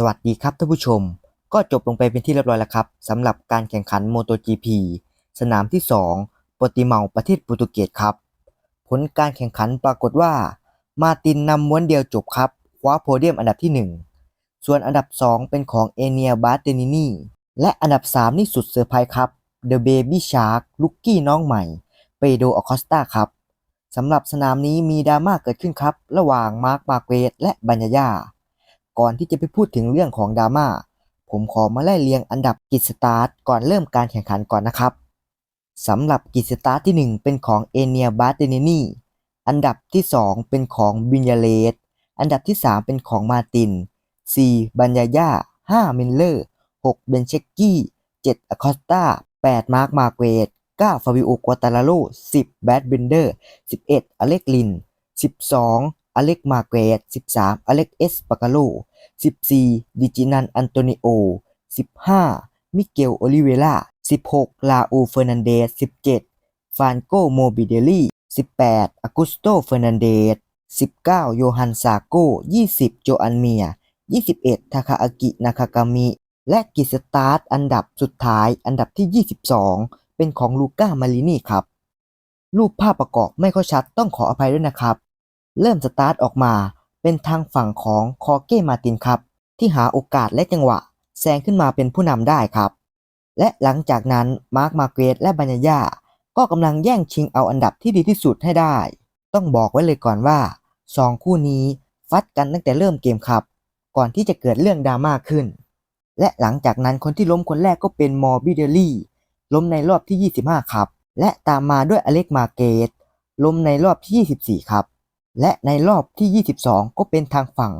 สวัสดีครับท่านผู้ชม ก็จบลงไปเป็นที่เรียบร้อยแล้วครับสำหรับการแข่งขัน MotoGP สนามที่ 2ปติเมาประเทศโปรตุเกสครับ ผลการแข่งขันปรากฏว่า มาตินนำม้วนเดียวจบครับคว้าโพเดียมอันดับที่ 1 ส่วนอันดับ 2 เป็นของเอเนียบาเตนินีและอันดับ 3 นี่สุดเซอร์ไพรส์ครับ The Baby Shark ลุกกี้น้องใหม่เปโดอคอสตาครับสำหรับสนามนี้มีดราม่าเกิดขึ้นครับ ระหว่างมาร์คมาเกรตและบัญญาญา ก่อนที่จะไปพูดถึงเรื่องของดราม่า ผมขอมาไล่เรียงอันดับกิจสตาร์ทก่อนเริ่มการแข่งขันก่อนนะครับสำหรับกิจสตาร์ทที่ 1 เป็นของเอเนียบาเตเนนีอันดับที่ 2 เป็นของบินยาเลสอันดับที่ 3 เป็นของมาติน 4. บัญญาญา 5. มิลเลอร์ 6. เบนเชกกี้ 7. อคอสตา 8. มาร์คมาเกรต 9. ฟาบิโอกัวตาลาโล 10. แบดเบนเดอร์ 11. อเล็กลิน 12. อเล็กมาเกรต 13. อเล็กเอสปากาโล 14. ดิจินัน อันโตนิโอ 15. มิเกล โอลิเวล่า 16. ลาอูเฟอร์นันเดส 17. ฟานโกโมบิเดลี 18. อากุสโต เฟอร์นันเดส 19. โยฮันซาโก 20. โจอันเมีย 21. ทาคาอากิ นาคากามิ และกิจสตาร์ทอันดับสุดท้ายอันดับที่ 22 เป็นของลูก้า มาลินีครับ รูปภาพประกอบไม่ค่อยชัดต้องขออภัยด้วยนะครับ เริ่มสตาร์ทออกมาเป็นทางฝั่งของคอเก้มาตินครับ ที่หาโอกาสและจังหวะแซงขึ้นมาเป็นผู้นำได้ครับ และหลังจากนั้นมาร์คมาเกรตและบัญญาญาก็กำลังแย่งชิงเอาอันดับที่ดีที่สุดให้ได้ ต้องบอกไว้เลยก่อนว่าสองคู่นี้ฟัดกันตั้งแต่เริ่มเกมครับ ก่อนที่จะเกิดเรื่องดราม่าขึ้น และหลังจากนั้นคนที่ล้มคนแรกก็เป็นมอร์บิเดลี่ล้มในรอบที่ 25 ครับ และตามมาด้วยอเล็กมาเกตล้มในรอบที่ 24 ครับ และในรอบที่ 22 ก็เป็นทางฝั่ง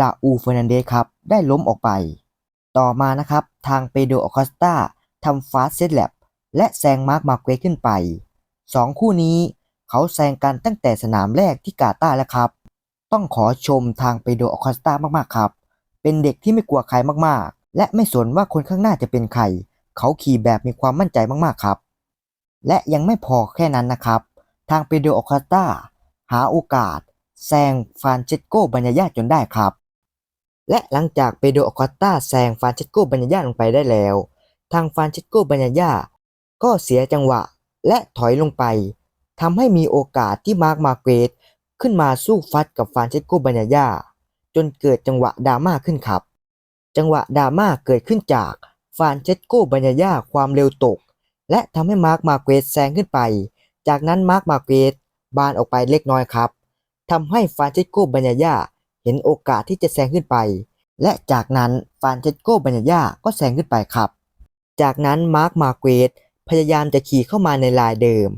ลาอูเฟอร์นันเดสครับ ได้ล้มออกไป ต่อมานะครับทางเปโดออคอสตาทำฟาสเซตแลบและแซงมาร์คมาเกรขึ้นไป 2 คู่นี้เขาแซงกันตั้งแต่สนามแรกที่กาตาร์แล้วครับ ต้องขอชมทางเปโดออคอสตามากๆครับ เป็นเด็กที่ไม่กลัวใครมากๆ และไม่สนว่าคนข้างหน้าจะเป็นใคร เขาขี่แบบมีความมั่นใจมากๆครับ และยังไม่พอแค่นั้นนะครับ ทางเปโดออคอสตา หาโอกาสแซงฟรานเชสโกบัญญาญาจนได้ครับ และหลังจากเปโดอคอสตาแซงฟรานเชสโกบัญญาญาลงไปได้แล้ว ทางฟรานเชสโกบัญญาญาก็เสียจังหวะและถอยลงไปทำให้มีโอกาสที่มาร์คมาเกรตขึ้นมาสู้ฟัดกับฟรานเชสโกบัญญาญาจนเกิดจังหวะดราม่าขึ้นครับ จังหวะดราม่าเกิดขึ้นจากฟานเชสโกบัญญาญาความเร็วตก และทำให้มาร์คมาเกรตแซงขึ้นไป จากนั้นมาร์คมาเกรต บานออกไปเล็กน้อยครับทำให้ฟานเชสโกบัญญาญาเห็นโอกาสที่จะแซงขึ้นไป และจากนั้นฟานเชสโกบัญญาญาก็แซงขึ้นไปครับ จากนั้นมาร์คมาเกตพยายามจะขี่เข้ามาในลายเดิม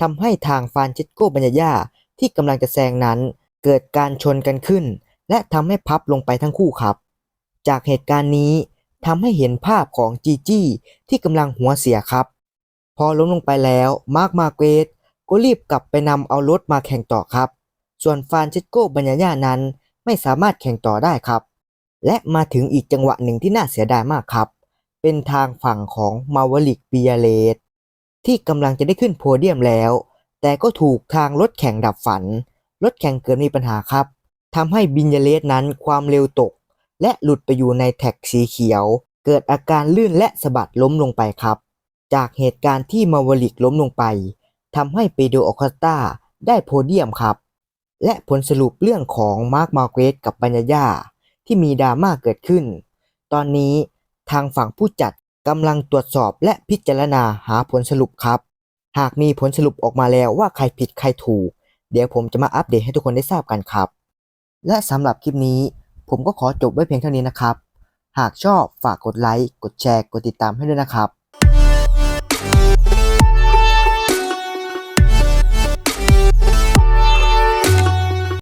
ทำให้ทางฟานเชสโกบัญญาญาที่กำลังจะแซงนั้น เกิดการชนกันขึ้น และทำให้พับลงไปทั้งคู่ครับ จากเหตุการณ์นี้ทำให้เห็นภาพของจีจี้ที่กำลังหัวเสียครับ พอล้มลงไปแล้วมาร์คมาเกต ก็รีบกลับไปนำเอารถมาแข่งต่อครับ ส่วนฟานเชสโกบัญญาญานั้นไม่สามารถแข่งต่อได้ครับ และมาถึงอีกจังหวะหนึ่งที่น่าเสียดายมากครับ เป็นทางฝั่งของมาวลิกเบียเลสที่กำลังจะได้ขึ้นโพเดียมแล้ว แต่ก็ถูกทางรถแข่งดับฝัน รถแข่งเกิดมีปัญหาครับทำให้บินยาเลสนั้นความเร็วตก และหลุดไปอยู่ในแท็กสีเขียว เกิดอาการลื่นและสะบัดล้มลงไปครับ จากเหตุการณ์ที่มาวลิกล้มลงไป ทำให้เปโดออคาสตาได้โพเดียมครับ และผลสรุปเรื่องของมาร์คมาเกรตกับบัญญาที่มีดราม่าเกิดขึ้น ตอนนี้ทางฝั่งผู้จัดกำลังตรวจสอบและพิจารณาหาผลสรุปครับ หากมีผลสรุปออกมาแล้วว่าใครผิดใครถูก เดี๋ยวผมจะมาอัปเดตให้ทุกคนได้ทราบกันครับ และสำหรับคลิปนี้ ผมก็ขอจบไว้เพียงเท่านี้นะครับ หากชอบฝากกดไลค์ กดแชร์ กดติดตามให้ด้วยนะครับ